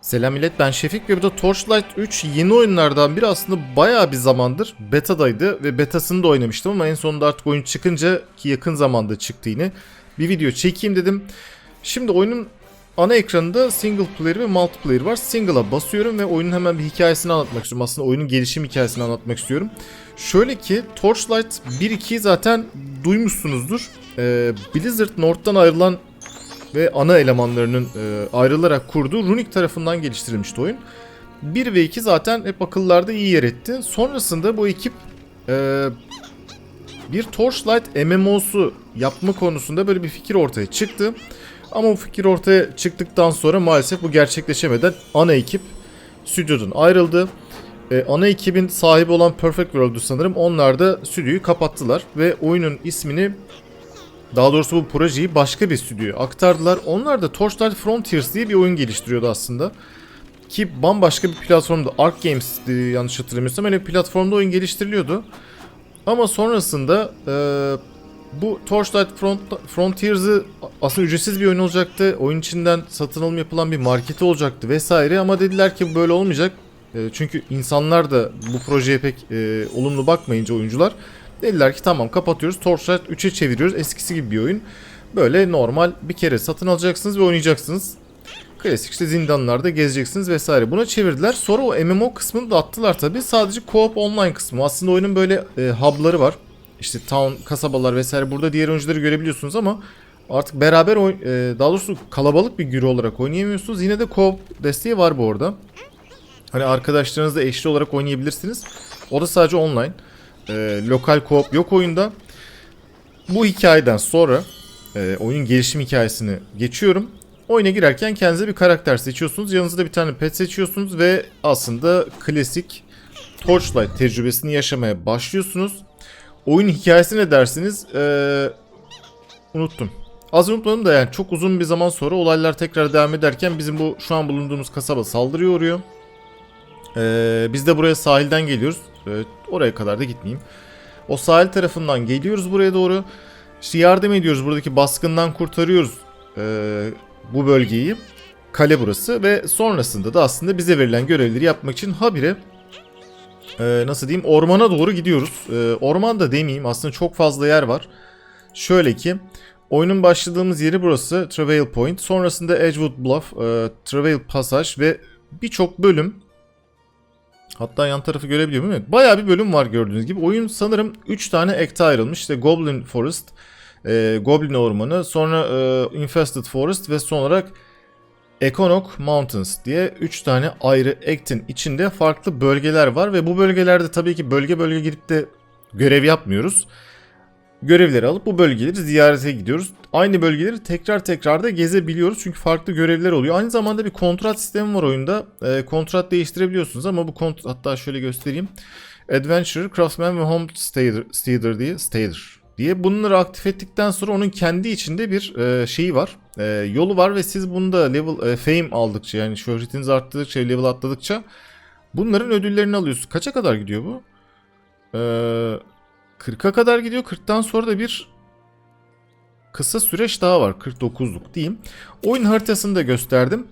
Selam millet ben Şefik ve bu da Torchlight 3 yeni oyunlardan biri aslında bayağı bir zamandır betadaydı ve betasını da oynamıştım ama en sonunda artık oyun çıkınca ki yakın zamanda çıktı yine bir video çekeyim dedim. Şimdi oyunun ana ekranında single player ve multiplayer var. Single'a basıyorum ve oyunun hemen bir hikayesini anlatmak istiyorum. Aslında oyunun gelişim hikayesini anlatmak istiyorum. Şöyle ki Torchlight 1-2'yi zaten duymuşsunuzdur. Ee, Blizzard North'tan ayrılan ve ana elemanlarının e, ayrılarak kurduğu Runic tarafından geliştirilmişti oyun. 1 ve 2 zaten hep akıllarda iyi yer etti. Sonrasında bu ekip e, bir Torchlight MMO'su yapma konusunda böyle bir fikir ortaya çıktı. Ama bu fikir ortaya çıktıktan sonra maalesef bu gerçekleşemeden ana ekip stüdyodan ayrıldı. E, ana ekibin sahibi olan Perfect World'u sanırım onlar da stüdyoyu kapattılar ve oyunun ismini daha doğrusu bu projeyi başka bir stüdyoya aktardılar. Onlar da Torchlight Frontiers diye bir oyun geliştiriyordu aslında. Ki bambaşka bir platformda Arc Games yanlış hatırlamıyorsam öyle bir platformda oyun geliştiriliyordu. Ama sonrasında e, bu Torchlight Front, Frontiers'ı aslında ücretsiz bir oyun olacaktı. Oyun içinden satın alım yapılan bir marketi olacaktı vesaire ama dediler ki bu böyle olmayacak. E, çünkü insanlar da bu projeye pek e, olumlu bakmayınca oyuncular Dediler ki tamam kapatıyoruz. Torchlight 3'e çeviriyoruz. Eskisi gibi bir oyun. Böyle normal bir kere satın alacaksınız ve oynayacaksınız. Klasik işte zindanlarda gezeceksiniz vesaire. Buna çevirdiler. Sonra o MMO kısmını da attılar tabi. Sadece co-op online kısmı. Aslında oyunun böyle e, hub'ları var. İşte town, kasabalar vesaire. Burada diğer oyuncuları görebiliyorsunuz ama artık beraber oy- e, daha doğrusu kalabalık bir güru olarak oynayamıyorsunuz. Yine de co-op desteği var bu arada. Hani arkadaşlarınızla eşli olarak oynayabilirsiniz. O da sadece online. E, lokal co-op yok oyunda. Bu hikayeden sonra e, oyunun gelişim hikayesini geçiyorum. Oyuna girerken kendinize bir karakter seçiyorsunuz. Yanınızda bir tane pet seçiyorsunuz ve aslında klasik Torchlight tecrübesini yaşamaya başlıyorsunuz. Oyun hikayesi ne dersiniz? Ee, unuttum. Az unutmadım da yani çok uzun bir zaman sonra olaylar tekrar devam ederken bizim bu şu an bulunduğumuz kasaba saldırıya uğruyor. Ee, biz de buraya sahilden geliyoruz. Ee, oraya kadar da gitmeyeyim. O sahil tarafından geliyoruz buraya doğru. İşte yardım ediyoruz. Buradaki baskından kurtarıyoruz ee, bu bölgeyi. Kale burası ve sonrasında da aslında bize verilen görevleri yapmak için habire ee, nasıl diyeyim ormana doğru gidiyoruz. Ee, orman da demeyeyim aslında çok fazla yer var. Şöyle ki oyunun başladığımız yeri burası Travail Point. Sonrasında Edgewood Bluff, e, Travail Passage ve birçok bölüm Hatta yan tarafı görebiliyorum değil mi? Bayağı bir bölüm var gördüğünüz gibi. Oyun sanırım 3 tane ekte ayrılmış. İşte Goblin Forest, e, Goblin Ormanı, sonra e, Infested Forest ve son olarak Econok Mountains diye 3 tane ayrı ektin içinde farklı bölgeler var ve bu bölgelerde tabii ki bölge bölge girip de görev yapmıyoruz. Görevleri alıp bu bölgeleri ziyarete gidiyoruz. Aynı bölgeleri tekrar tekrar da gezebiliyoruz çünkü farklı görevler oluyor. Aynı zamanda bir kontrat sistemi var oyunda. E, kontrat değiştirebiliyorsunuz ama bu kontrat hatta şöyle göstereyim. Adventurer, Craftsman ve Home Stayer, Stayer diye Stayer diye bunları aktif ettikten sonra onun kendi içinde bir e, şeyi var. E, yolu var ve siz bunda level e, fame aldıkça yani şöhretiniz arttıkça, level atladıkça bunların ödüllerini alıyorsunuz. Kaça kadar gidiyor bu? Eee 40'a kadar gidiyor. 40'tan sonra da bir kısa süreç daha var. 49'luk diyeyim. Oyun haritasını da gösterdim.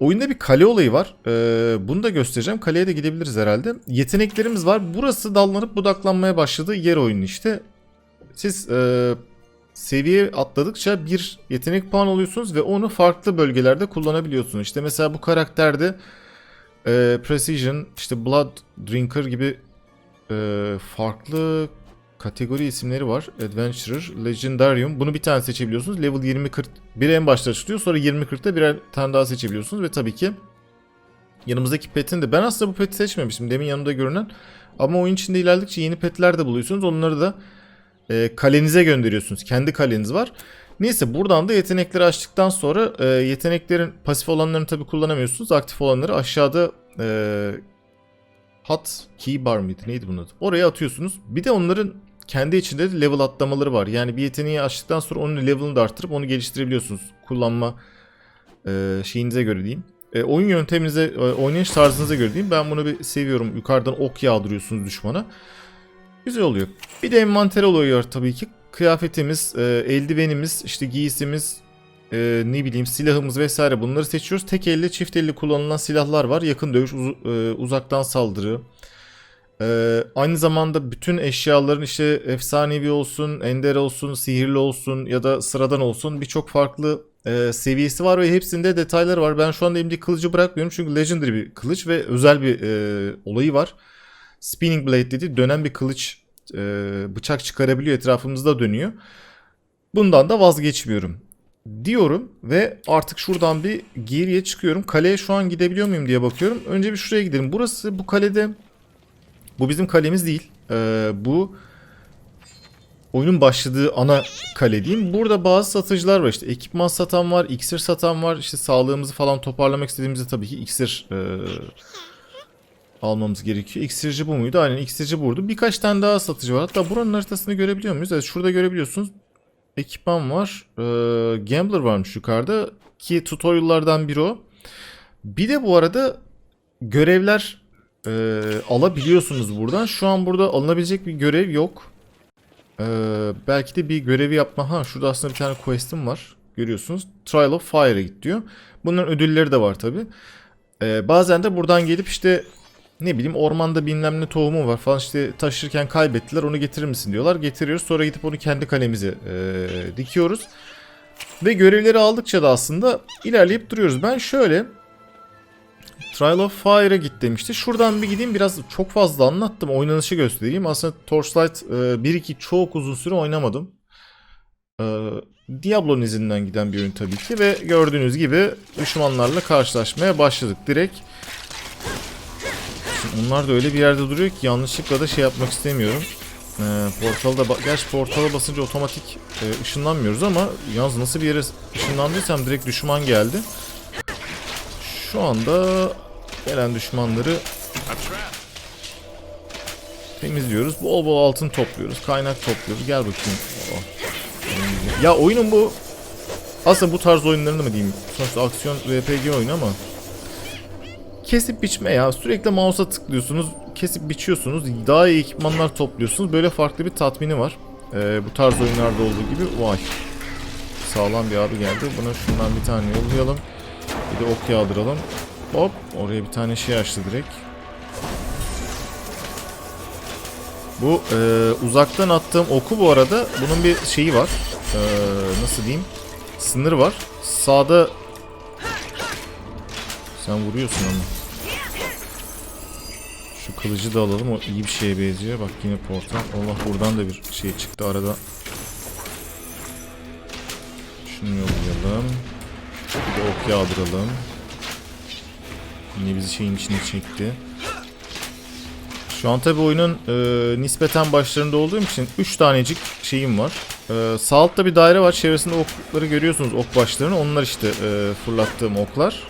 Oyunda bir kale olayı var. Ee, bunu da göstereceğim. Kaleye de gidebiliriz herhalde. Yeteneklerimiz var. Burası dallanıp budaklanmaya başladığı yer oyunun işte. Siz e, seviye atladıkça bir yetenek puan alıyorsunuz ve onu farklı bölgelerde kullanabiliyorsunuz. İşte mesela bu karakterde e, Precision, işte Blood Drinker gibi e, farklı kategori isimleri var. Adventurer, Legendarium. Bunu bir tane seçebiliyorsunuz. Level 20-40 bir en başta açılıyor. Sonra 20-40'ta birer tane daha seçebiliyorsunuz. Ve tabii ki yanımızdaki petin de ben aslında bu peti seçmemiştim. Demin yanımda görünen. Ama oyun içinde ilerledikçe yeni petler de buluyorsunuz. Onları da e, kalenize gönderiyorsunuz. Kendi kaleniz var. Neyse buradan da yetenekleri açtıktan sonra e, yeteneklerin pasif olanlarını tabii kullanamıyorsunuz. Aktif olanları aşağıda e, hot key bar mıydı neydi bunun adı? Oraya atıyorsunuz. Bir de onların kendi içinde de level atlamaları var. Yani bir yeteneği açtıktan sonra onun level'ını da arttırıp onu geliştirebiliyorsunuz. Kullanma e, şeyinize göre diyeyim. E, oyun yönteminize, e, oynayış tarzınıza göre diyeyim. Ben bunu bir seviyorum. Yukarıdan ok yağdırıyorsunuz düşmana. Güzel oluyor. Bir de envanter oluyor tabii ki. Kıyafetimiz, e, eldivenimiz, işte giysimiz, e, ne bileyim silahımız vesaire bunları seçiyoruz. Tek elle çift elle kullanılan silahlar var. Yakın dövüş, uz- e, uzaktan saldırı. E, aynı zamanda bütün eşyaların işte efsanevi olsun, ender olsun, sihirli olsun ya da sıradan olsun birçok farklı e, seviyesi var ve hepsinde detayları var. Ben şu anda elimde kılıcı bırakmıyorum çünkü legendary bir kılıç ve özel bir e, olayı var. Spinning blade dediği dönen bir kılıç e, bıçak çıkarabiliyor etrafımızda dönüyor. Bundan da vazgeçmiyorum diyorum ve artık şuradan bir geriye çıkıyorum. Kaleye şu an gidebiliyor muyum diye bakıyorum. Önce bir şuraya gidelim. Burası bu kalede bu bizim kalemiz değil. Ee, bu oyunun başladığı ana kale diyeyim. Burada bazı satıcılar var işte ekipman satan var, iksir satan var. İşte sağlığımızı falan toparlamak istediğimizde tabii ki iksir e, almamız gerekiyor. İksirci bu muydu? Aynen iksirci burada. Birkaç tane daha satıcı var. Hatta buranın haritasını görebiliyor muyuz? Evet şurada görebiliyorsunuz. Ekipman var. Ee, Gambler varmış yukarıda. Ki tutorial'lardan biri o. Bir de bu arada görevler e, alabiliyorsunuz buradan. Şu an burada alınabilecek bir görev yok. Ee, belki de bir görevi yapma. Ha şurada aslında bir tane quest'im var. Görüyorsunuz. Trial of Fire'a git diyor. Bunların ödülleri de var tabi. bazen de buradan gelip işte ne bileyim ormanda bilmem ne tohumu var falan işte taşırken kaybettiler onu getirir misin diyorlar. Getiriyoruz sonra gidip onu kendi kalemize e, dikiyoruz. Ve görevleri aldıkça da aslında ilerleyip duruyoruz. Ben şöyle Trial of Fire'a git demişti. Şuradan bir gideyim biraz çok fazla anlattım. Oynanışı göstereyim. Aslında Torchlight e, 1-2 çok uzun süre oynamadım. E, Diablo'nun izinden giden bir oyun tabii ki. Ve gördüğünüz gibi düşmanlarla karşılaşmaya başladık. Direkt Şimdi onlar da öyle bir yerde duruyor ki yanlışlıkla da şey yapmak istemiyorum. Ee, portalda gerçi portala basınca otomatik e, ışınlanmıyoruz ama yalnız nasıl bir yere ışınlandıysam direkt düşman geldi. Şu anda gelen düşmanları temizliyoruz. Bol bol altın topluyoruz. Kaynak topluyoruz. Gel bakayım. Oh. Ya oyunun bu aslında bu tarz oyunlarını mı diyeyim? Sonuçta aksiyon RPG oyunu ama kesip biçme ya. Sürekli mouse'a tıklıyorsunuz, kesip biçiyorsunuz, daha iyi ekipmanlar topluyorsunuz. Böyle farklı bir tatmini var. Ee, bu tarz oyunlarda olduğu gibi. Vay. Sağlam bir abi geldi. Buna şundan bir tane yollayalım. Bir de ok yağdıralım. Hop. Oraya bir tane şey açtı direkt. Bu e, uzaktan attığım oku bu arada bunun bir şeyi var. E, nasıl diyeyim? Sınır var. Sağda sen vuruyorsun onu. Şu kılıcı da alalım. O iyi bir şeye benziyor. Bak yine portal. Allah buradan da bir şey çıktı arada. Şunu yollayalım. Bir de ok yağdıralım. Yine bizi şeyin içine çekti. Şu an tabi oyunun e, nispeten başlarında olduğum için 3 tanecik şeyim var. E, sağ altta bir daire var. Çevresinde okları görüyorsunuz ok başlarını. Onlar işte e, fırlattığım oklar.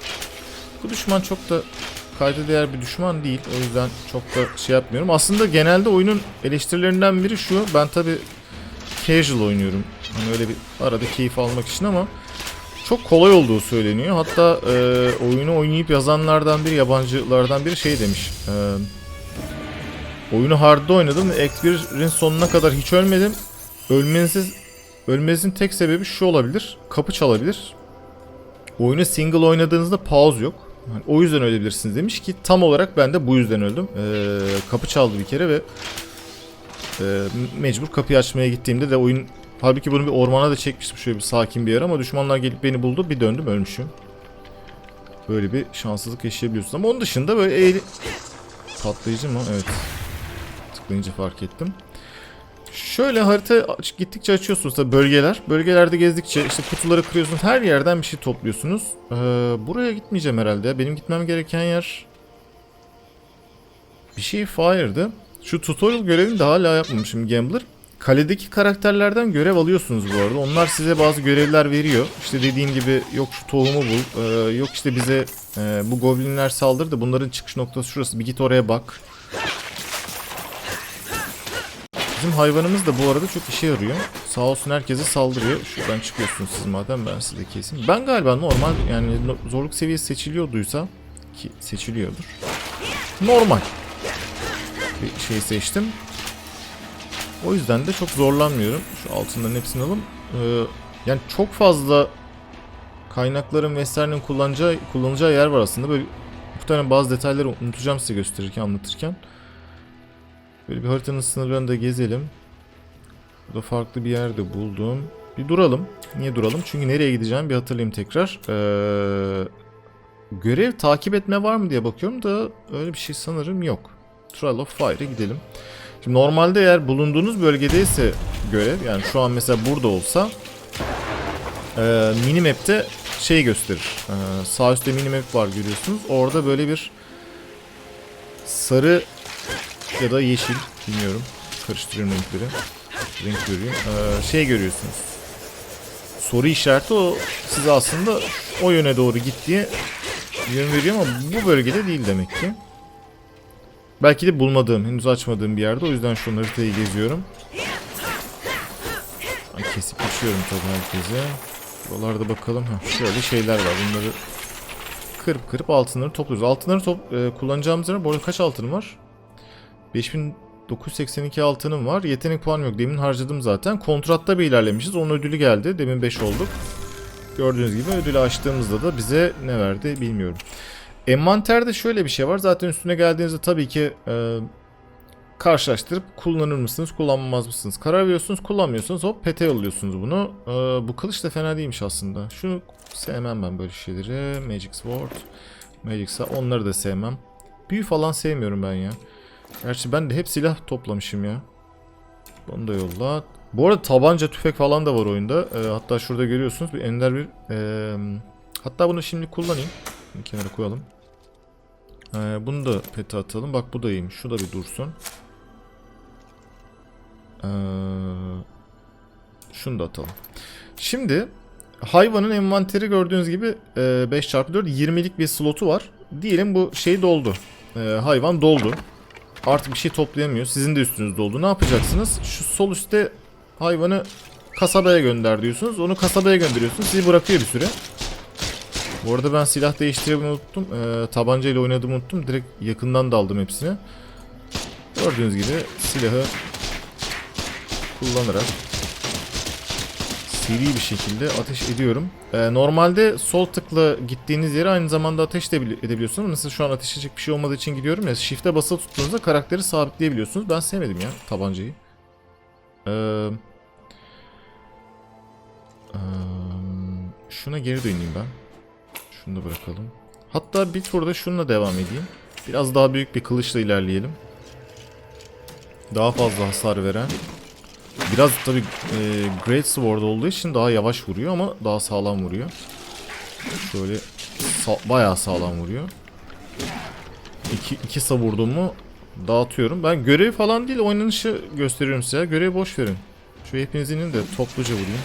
Bu düşman çok da kayda değer bir düşman değil. O yüzden çok da şey yapmıyorum. Aslında genelde oyunun eleştirilerinden biri şu. Ben tabi casual oynuyorum. Hani öyle bir arada keyif almak için ama çok kolay olduğu söyleniyor. Hatta e, oyunu oynayıp yazanlardan biri, yabancılardan biri şey demiş. E, oyunu hard'da oynadım Act 1'in sonuna kadar hiç ölmedim. Ölmenizin, ölmenizin tek sebebi şu olabilir. Kapı çalabilir. Oyunu single oynadığınızda pause yok. Yani o yüzden ölebilirsiniz demiş ki tam olarak ben de bu yüzden öldüm. Ee, kapı çaldı bir kere ve e, mecbur kapıyı açmaya gittiğimde de oyun halbuki bunu bir ormana da çekmiştim şöyle bir sakin bir yer ama düşmanlar gelip beni buldu bir döndüm ölmüşüm. Böyle bir şanssızlık yaşayabiliyorsunuz ama onun dışında böyle eğri... Patlayıcı mı? Evet. Tıklayınca fark ettim. Şöyle harita gittikçe açıyorsunuz tabii bölgeler. Bölgelerde gezdikçe işte kutuları kırıyorsunuz. Her yerden bir şey topluyorsunuz. Ee, buraya gitmeyeceğim herhalde. Benim gitmem gereken yer bir şey fire'dı. Şu tutorial görevini de hala yapmamışım Gambler. Kaledeki karakterlerden görev alıyorsunuz bu arada. Onlar size bazı görevler veriyor. İşte dediğim gibi yok şu tohumu bul. ee, yok işte bize e, bu goblinler saldırdı. Bunların çıkış noktası şurası. Bir git oraya bak. Bizim hayvanımız da bu arada çok işe yarıyor. Sağ olsun herkese saldırıyor. Şuradan çıkıyorsunuz siz madem ben size keseyim. Ben galiba normal yani zorluk seviyesi seçiliyorduysa ki seçiliyordur. Normal bir şey seçtim. O yüzden de çok zorlanmıyorum. Şu altından hepsini alalım. Ee, yani çok fazla kaynakların vesairenin kullanacağı, kullanacağı yer var aslında. Böyle muhtemelen bazı detayları unutacağım size gösterirken, anlatırken. Böyle bir haritanın sınırlarını da gezelim. Burada farklı bir yerde buldum. Bir duralım. Niye duralım? Çünkü nereye gideceğimi bir hatırlayayım tekrar. Ee, görev takip etme var mı diye bakıyorum da öyle bir şey sanırım yok. Trial of Fire'a gidelim. Şimdi normalde eğer bulunduğunuz bölgedeyse görev yani şu an mesela burada olsa e, minimap'te şey gösterir. E, sağ üstte minimap var görüyorsunuz. Orada böyle bir sarı ya da yeşil bilmiyorum. Karıştırıyorum renkleri. Renk görüyorum. E, şey görüyorsunuz. Soru işareti o size aslında o yöne doğru git diye yön veriyor ama bu bölgede değil demek ki. Belki de bulmadığım, henüz açmadığım bir yerde. O yüzden şu haritayı geziyorum. Kesip geçiyorum tabii herkese. Buralarda bakalım. Heh, şöyle şeyler var. Bunları kırıp kırıp altınları topluyoruz. Altınları top, e, kullanacağımız yer. Bu arada kaç altınım var? 5982 altınım var. Yetenek puanım yok. Demin harcadım zaten. Kontratta bir ilerlemişiz. Onun ödülü geldi. Demin 5 olduk. Gördüğünüz gibi ödülü açtığımızda da bize ne verdi bilmiyorum. Envanterde şöyle bir şey var. Zaten üstüne geldiğinizde tabii ki e, karşılaştırıp kullanır mısınız, kullanmaz mısınız? Karar veriyorsunuz, kullanmıyorsunuz. Hop pete yolluyorsunuz bunu. E, bu kılıç da fena değilmiş aslında. Şunu sevmem ben böyle şeyleri. Magic Sword, Magic Sword. Onları da sevmem. Büyü falan sevmiyorum ben ya. Gerçi ben de hep silah toplamışım ya. Onu da yolla. Bu arada tabanca, tüfek falan da var oyunda. E, hatta şurada görüyorsunuz bir ender bir... e, hatta bunu şimdi kullanayım. Bunu kenara koyalım. Ee, bunu da pete atalım. Bak bu da iyiymiş. Şu da bir dursun. Ee, şunu da atalım. Şimdi hayvanın envanteri gördüğünüz gibi e, 5x4 20'lik bir slotu var. Diyelim bu şey doldu. Ee, hayvan doldu. Artık bir şey toplayamıyor. Sizin de üstünüz doldu. Ne yapacaksınız? Şu sol üstte hayvanı kasabaya gönder diyorsunuz. Onu kasabaya gönderiyorsunuz. Sizi bırakıyor bir süre. Bu arada ben silah değiştirmeyi unuttum. Ee, tabanca ile oynadığımı unuttum. Direkt yakından daldım hepsine. Gördüğünüz gibi silahı kullanarak seri bir şekilde ateş ediyorum. Ee, normalde sol tıkla gittiğiniz yere aynı zamanda ateş de bili- edebiliyorsunuz. Mesela şu an ateş edecek bir şey olmadığı için gidiyorum ya. Shift'e basılı tuttuğunuzda karakteri sabitleyebiliyorsunuz. Ben sevmedim ya tabancayı. Ee, şuna geri döneyim ben. Şunu da bırakalım. Hatta bir turda şununla devam edeyim. Biraz daha büyük bir kılıçla ilerleyelim. Daha fazla hasar veren. Biraz tabi e, Great Sword olduğu için daha yavaş vuruyor ama daha sağlam vuruyor. Şöyle sa- bayağı sağlam vuruyor. İki, iki savurdum mu dağıtıyorum. Ben görev falan değil oynanışı gösteriyorum size. Görevi boş verin. Şu hepinizin de topluca vurayım.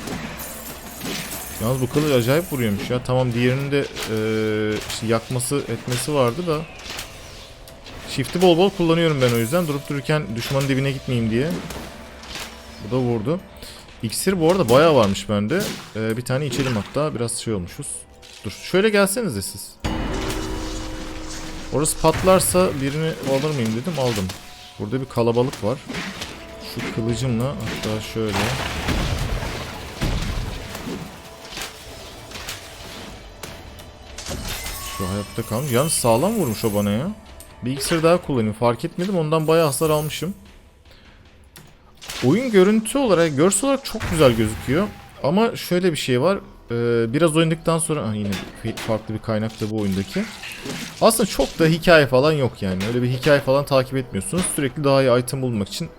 Yalnız bu kılıç acayip vuruyormuş ya. Tamam diğerinin de eee, işte yakması etmesi vardı da. Shift'i bol bol kullanıyorum ben o yüzden. Durup dururken düşmanın dibine gitmeyeyim diye. Bu da vurdu. İksir bu arada bayağı varmış bende. Eee, bir tane içelim hatta. Biraz şey olmuşuz. Dur şöyle gelsenize siz. Orası patlarsa birini alır mıyım dedim aldım. Burada bir kalabalık var. Şu kılıcımla hatta şöyle. Şu hayatta kalmış. Yalnız sağlam vurmuş o bana ya. Bir daha kullanayım. Fark etmedim. Ondan bayağı hasar almışım. Oyun görüntü olarak, görsel olarak çok güzel gözüküyor. Ama şöyle bir şey var. Ee, biraz oynadıktan sonra ah, yine farklı bir kaynak da bu oyundaki. Aslında çok da hikaye falan yok yani. Öyle bir hikaye falan takip etmiyorsunuz. Sürekli daha iyi item bulmak için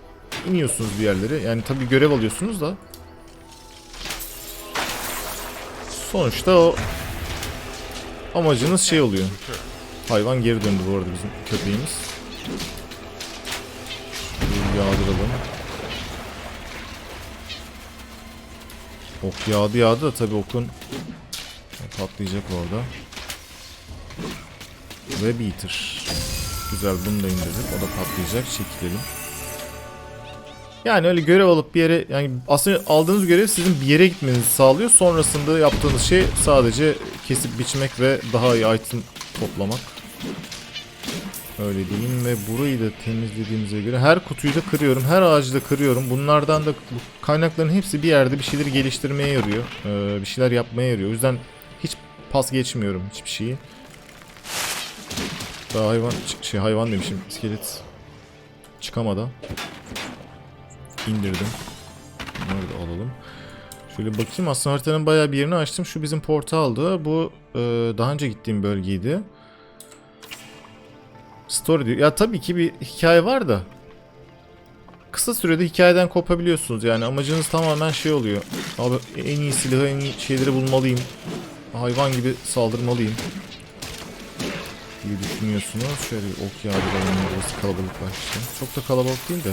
iniyorsunuz bir yerlere. Yani tabii görev alıyorsunuz da. Sonuçta o amacınız şey oluyor. Hayvan geri döndü bu arada bizim köpeğimiz. Şöyle yağdıralım. Ok yağdı yağdı da tabi okun patlayacak orada. Ve beater. Güzel bunu da indirdik. O da patlayacak. Çekilelim. Yani öyle görev alıp bir yere yani aslında aldığınız görev sizin bir yere gitmenizi sağlıyor. Sonrasında yaptığınız şey sadece kesip biçmek ve daha iyi item toplamak. Öyle diyeyim ve burayı da temizlediğimize göre her kutuyu da kırıyorum. Her ağacı da kırıyorum. Bunlardan da bu kaynakların hepsi bir yerde bir şeyleri geliştirmeye yarıyor. Ee, bir şeyler yapmaya yarıyor. O yüzden hiç pas geçmiyorum hiçbir şeyi. Daha hayvan şey hayvan demişim iskelet çıkamadan indirdim. Bunları da alalım. Şöyle bakayım aslında haritanın bayağı bir yerini açtım. Şu bizim portaldı. Bu e, daha önce gittiğim bölgeydi. Story diyor. Ya tabii ki bir hikaye var da. Kısa sürede hikayeden kopabiliyorsunuz yani amacınız tamamen şey oluyor. Abi en iyi silahı en iyi şeyleri bulmalıyım. Hayvan gibi saldırmalıyım. Gibi düşünüyorsunuz. Şöyle bir ok yağdıralım. Burası kalabalıklaştı. Çok da kalabalık değil de.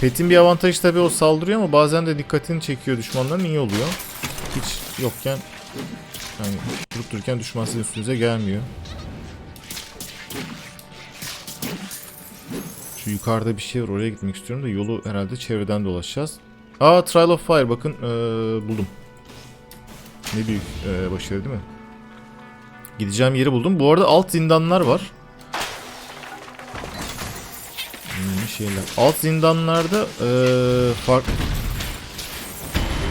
Pet'in bir avantajı tabii o saldırıyor ama bazen de dikkatini çekiyor düşmanların iyi oluyor. Hiç yokken yani durup dururken düşman sizin üstünüze gelmiyor. Şu yukarıda bir şey var oraya gitmek istiyorum da yolu herhalde çevreden dolaşacağız. Aa Trial of Fire bakın ee, buldum. Ne büyük ee, başarı değil mi? Gideceğim yeri buldum. Bu arada alt zindanlar var. Hmm, şeyler. Alt zindanlarda ee, fark...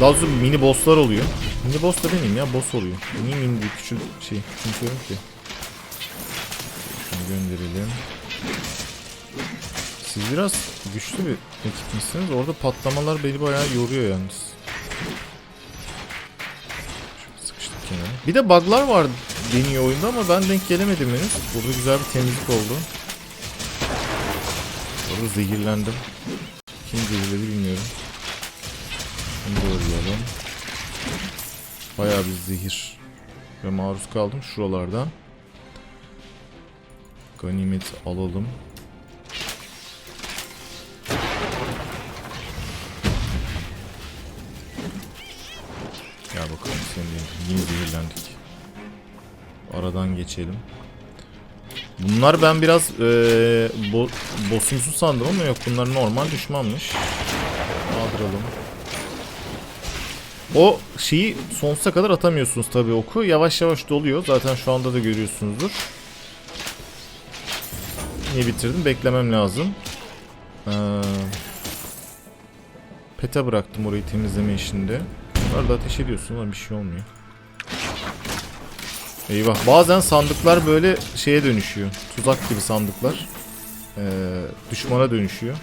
Daha doğrusu mini bosslar oluyor. Mini boss da benim ya boss oluyor. Niye mini bir küçük şey küçümsüyorum ki. Şunu gönderelim. Siz biraz güçlü bir ekipmişsiniz. Orada patlamalar beni bayağı yoruyor yalnız. Şöyle sıkıştık kenara. Bir de bug'lar deniyor oyunda ama ben denk gelemedim henüz. Burada güzel bir temizlik oldu. Orada zehirlendim. Kim zehirledi bilmiyorum. Bunu doğrayalım. Bayağı bir zehir ve maruz kaldım şuralardan. Ganimet alalım. Gel bakalım seninle yine zehirlendik. Aradan geçelim. Bunlar ben biraz eee bo bossumsu sandım ama yok bunlar normal düşmanmış. Kaldıralım. O şeyi sonsuza kadar atamıyorsunuz tabii oku. Yavaş yavaş doluyor. Zaten şu anda da görüyorsunuzdur. Niye bitirdim? Beklemem lazım. Ee, pete bıraktım orayı temizleme işinde. Bunlar da ateş ediyorsun ama bir şey olmuyor. Eyvah. Bazen sandıklar böyle şeye dönüşüyor. Tuzak gibi sandıklar. Ee, düşmana dönüşüyor.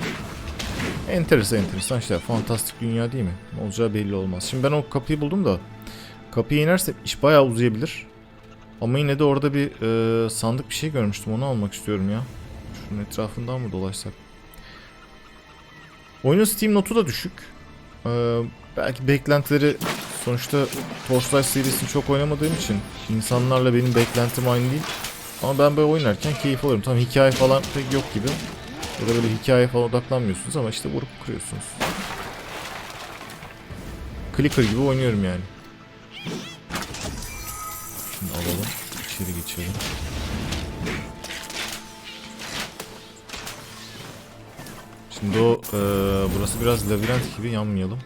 Enteresan enteresan işte fantastik dünya değil mi? Ne olacağı belli olmaz. Şimdi ben o kapıyı buldum da kapıya inersem iş bayağı uzayabilir. Ama yine de orada bir e, sandık bir şey görmüştüm. Onu almak istiyorum ya. Şunun etrafından mı dolaşsak? Oyunun Steam notu da düşük. Ee, belki beklentileri sonuçta Torchlight serisini çok oynamadığım için insanlarla benim beklentim aynı değil. Ama ben böyle oynarken keyif alıyorum. Tam hikaye falan pek yok gibi. Ya da böyle hikaye falan odaklanmıyorsunuz ama işte vurup kırıyorsunuz. Clicker gibi oynuyorum yani. Şimdi alalım. İçeri geçelim. Şimdi o eee, burası biraz labirent gibi yanmayalım.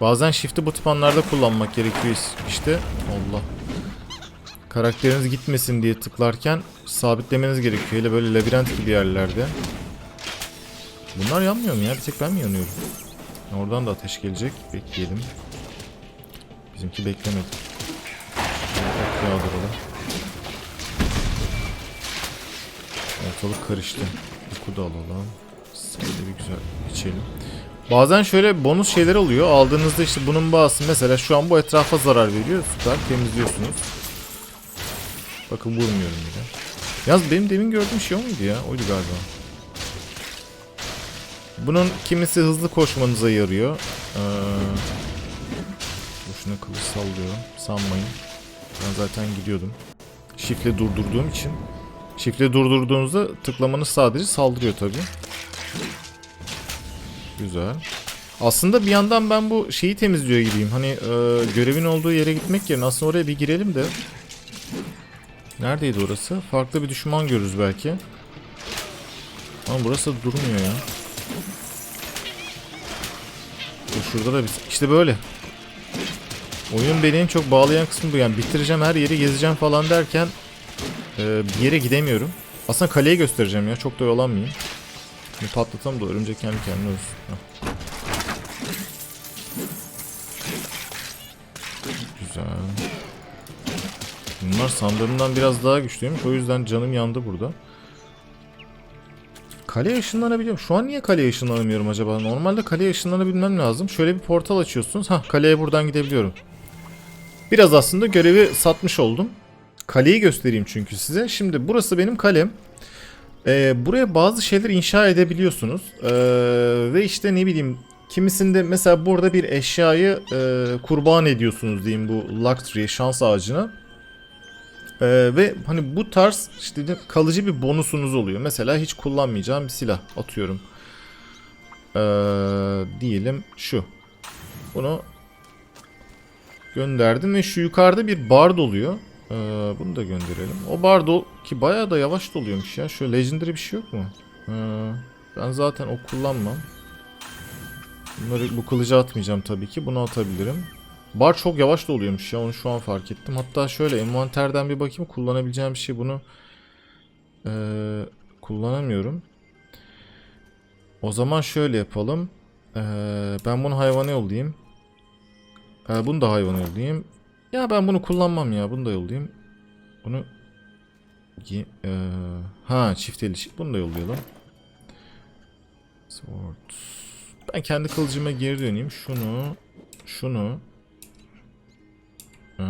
Bazen shift'i bu tip anlarda kullanmak gerekiyor işte. Allah. Karakteriniz gitmesin diye tıklarken sabitlemeniz gerekiyor. Hele böyle labirent gibi yerlerde. Bunlar yanmıyor mu ya? Bir tek ben mi yanıyorum? Oradan da ateş gelecek. Bekleyelim. Bizimki beklemedi. Ok yağdıralım. Ortalık karıştı. Oku da alalım. Sade bir güzel içelim. Bazen şöyle bonus şeyler oluyor. Aldığınızda işte bunun bazısı mesela şu an bu etrafa zarar veriyor. Süper temizliyorsunuz. Bakın vurmuyorum bile. Yalnız benim demin gördüğüm şey o muydu ya? Oydu galiba. Bunun kimisi hızlı koşmanıza yarıyor. Ee, boşuna kılıç sallıyorum. Sanmayın. Ben zaten gidiyordum. Şifle durdurduğum için. Şifle durdurduğunuzda tıklamanız sadece saldırıyor tabi. Güzel. Aslında bir yandan ben bu şeyi temizliyor gibiyim. Hani e, görevin olduğu yere gitmek yerine aslında oraya bir girelim de. Neredeydi orası? Farklı bir düşman görürüz belki. Ama burası durmuyor ya. Dur şurada da bir... İşte böyle. Oyun beni en çok bağlayan kısmı bu. Yani bitireceğim her yeri gezeceğim falan derken e, bir yere gidemiyorum. Aslında kaleyi göstereceğim ya. Çok da oyalanmayayım. Bir patlatalım da örümcek kendi kendine ölsün. Heh. Güzel. Bunlar sandığımdan biraz daha güçlüymüş. O yüzden canım yandı burada. Kaleye ışınlanabiliyorum. Şu an niye kaleye ışınlanamıyorum acaba? Normalde kaleye ışınlanabilmem lazım. Şöyle bir portal açıyorsunuz. Hah kaleye buradan gidebiliyorum. Biraz aslında görevi satmış oldum. Kaleyi göstereyim çünkü size. Şimdi burası benim kalem. Ee, buraya bazı şeyler inşa edebiliyorsunuz. Ee, ve işte ne bileyim kimisinde mesela burada bir eşyayı e, kurban ediyorsunuz diyeyim bu luck tree şans ağacına. Ee, ve hani bu tarz işte kalıcı bir bonusunuz oluyor. Mesela hiç kullanmayacağım bir silah atıyorum. Ee, diyelim şu. Bunu gönderdim ve şu yukarıda bir bard oluyor. Ee, bunu da gönderelim. O bard o ki bayağı da yavaş doluyormuş ya. Şöyle legendary bir şey yok mu? Ee, ben zaten o kullanmam. Bunları bu kılıcı atmayacağım tabii ki. Bunu atabilirim. Bar çok yavaş doluyormuş ya onu şu an fark ettim. Hatta şöyle envanterden bir bakayım kullanabileceğim bir şey bunu ee, kullanamıyorum. O zaman şöyle yapalım. Ee, ben bunu hayvana yollayayım. Ee, bunu da hayvana yollayayım. Ya ben bunu kullanmam ya bunu da yollayayım. Bunu ee, ha çift el işi. Bunu da yollayalım. Sword. Ben kendi kılıcıma geri döneyim. Şunu, şunu. Ee,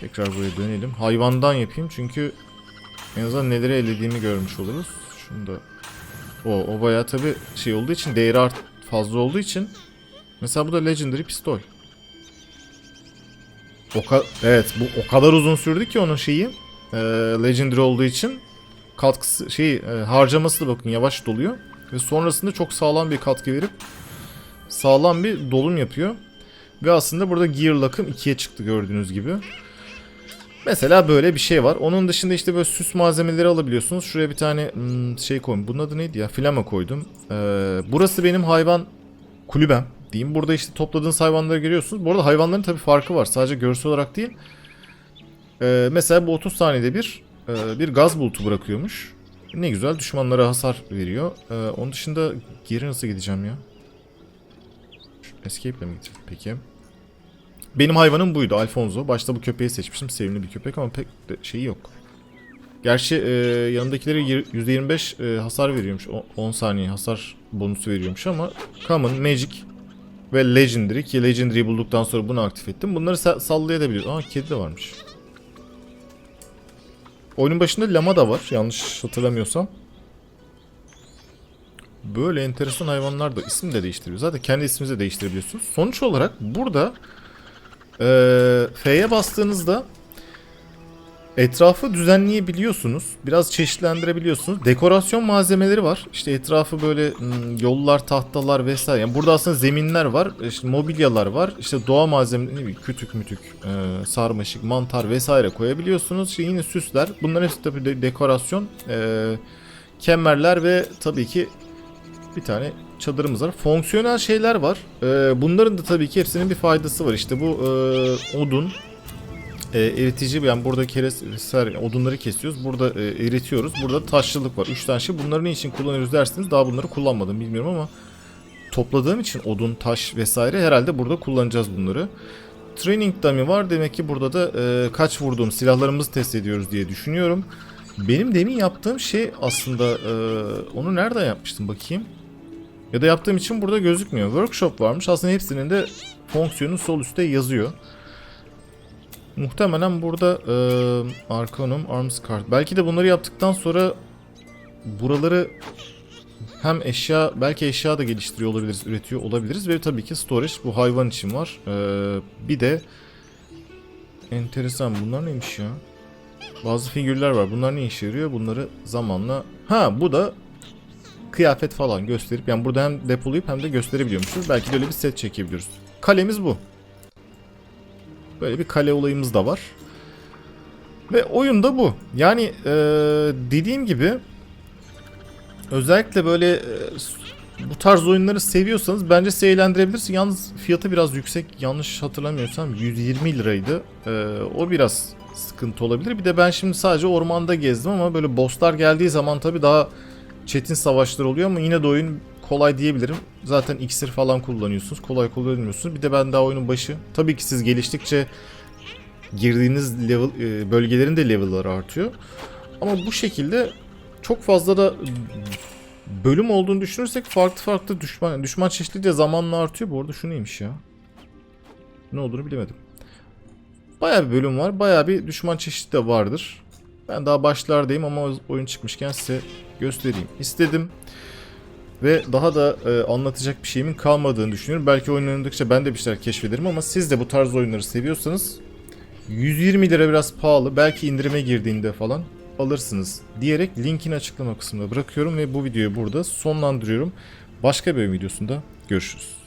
tekrar buraya dönelim. Hayvandan yapayım çünkü en azından neleri ellediğimi görmüş oluruz. Şunu da o, o bayağı tabi şey olduğu için değeri art fazla olduğu için mesela bu da legendary pistol. O ka- evet bu o kadar uzun sürdü ki onun şeyi e, legendary olduğu için katkısı şey e, harcaması da bakın yavaş doluyor ve sonrasında çok sağlam bir katkı verip sağlam bir dolum yapıyor. Ve aslında burada gear lock'ım 2'ye çıktı gördüğünüz gibi. Mesela böyle bir şey var. Onun dışında işte böyle süs malzemeleri alabiliyorsunuz. Şuraya bir tane hmm, şey koydum. Bunun adı neydi ya? Flama koydum. Ee, burası benim hayvan kulübem diyeyim. Burada işte topladığınız hayvanları görüyorsunuz. Bu arada hayvanların tabii farkı var. Sadece görsel olarak değil. Ee, mesela bu 30 saniyede bir e, bir gaz bulutu bırakıyormuş. Ne güzel düşmanlara hasar veriyor. Ee, onun dışında geri nasıl gideceğim ya? Escape'le mi gideceğim? Peki. Benim hayvanım buydu Alfonso. Başta bu köpeği seçmiştim. Sevimli bir köpek ama pek de şeyi yok. Gerçi e, yanındakilere yir- %25 e, hasar veriyormuş. O- 10 saniye hasar bonusu veriyormuş ama Common, Magic ve Legendary ki Legendary'i bulduktan sonra bunu aktif ettim. Bunları sa- sallayabiliyoruz. Aa kedi de varmış. Oyunun başında lama da var yanlış hatırlamıyorsam. Böyle enteresan hayvanlar da isim de değiştiriyor. Zaten kendi isminizi de değiştirebiliyorsunuz. Sonuç olarak burada eee F'ye bastığınızda etrafı düzenleyebiliyorsunuz. Biraz çeşitlendirebiliyorsunuz. Dekorasyon malzemeleri var. İşte etrafı böyle yollar, tahtalar vesaire. Yani burada aslında zeminler var. İşte mobilyalar var. İşte doğa malzemeleri, ne kütük mütük, sarmaşık, mantar vesaire koyabiliyorsunuz. İşte yine süsler. Bunların hepsi tabii de- dekorasyon. Kemerler ve tabii ki bir tane çadırımız var. Fonksiyonel şeyler var. Bunların da tabii ki hepsinin bir faydası var. İşte bu odun, e, eritici yani burada keres vesaire odunları kesiyoruz. Burada e, eritiyoruz. Burada taşlılık var. 3 tane şey. Bunları ne için kullanıyoruz dersiniz. Daha bunları kullanmadım bilmiyorum ama topladığım için odun, taş vesaire herhalde burada kullanacağız bunları. Training dummy var. Demek ki burada da e, kaç vurduğum silahlarımızı test ediyoruz diye düşünüyorum. Benim demin yaptığım şey aslında e, onu nereden yapmıştım bakayım. Ya da yaptığım için burada gözükmüyor. Workshop varmış. Aslında hepsinin de fonksiyonu sol üstte yazıyor. Muhtemelen burada e, Arcanum, Arms Card. Belki de bunları yaptıktan sonra buraları hem eşya, belki eşya da geliştiriyor olabiliriz, üretiyor olabiliriz. Ve tabii ki storage bu hayvan için var. E, bir de enteresan bunlar neymiş ya? Bazı figürler var. Bunlar ne işe yarıyor? Bunları zamanla... Ha bu da kıyafet falan gösterip yani burada hem depolayıp hem de gösterebiliyormuşuz. Belki de öyle bir set çekebiliyoruz. Kalemiz bu. Böyle bir kale olayımız da var. Ve oyun da bu. Yani eee, dediğim gibi özellikle böyle eee, bu tarz oyunları seviyorsanız bence sizi eğlendirebilir. Yalnız fiyatı biraz yüksek. Yanlış hatırlamıyorsam 120 liraydı. Eee, o biraz sıkıntı olabilir. Bir de ben şimdi sadece ormanda gezdim ama böyle bosslar geldiği zaman tabii daha çetin savaşlar oluyor ama yine de oyun kolay diyebilirim. Zaten iksir falan kullanıyorsunuz. Kolay kullanmıyorsunuz. Bir de ben daha oyunun başı. Tabii ki siz geliştikçe girdiğiniz level e, bölgelerin de level'ları artıyor. Ama bu şekilde çok fazla da bölüm olduğunu düşünürsek farklı farklı düşman düşman çeşitliliği de zamanla artıyor. Bu arada şu neymiş ya? Ne olduğunu bilemedim. Bayağı bir bölüm var. Bayağı bir düşman çeşidi de vardır. Ben daha başlardayım ama oyun çıkmışken size göstereyim istedim. Ve daha da e, anlatacak bir şeyimin kalmadığını düşünüyorum. Belki oyun oynadıkça ben de bir şeyler keşfederim ama siz de bu tarz oyunları seviyorsanız 120 lira biraz pahalı. Belki indirime girdiğinde falan alırsınız diyerek linkini açıklama kısmına bırakıyorum ve bu videoyu burada sonlandırıyorum. Başka bir videosunda görüşürüz.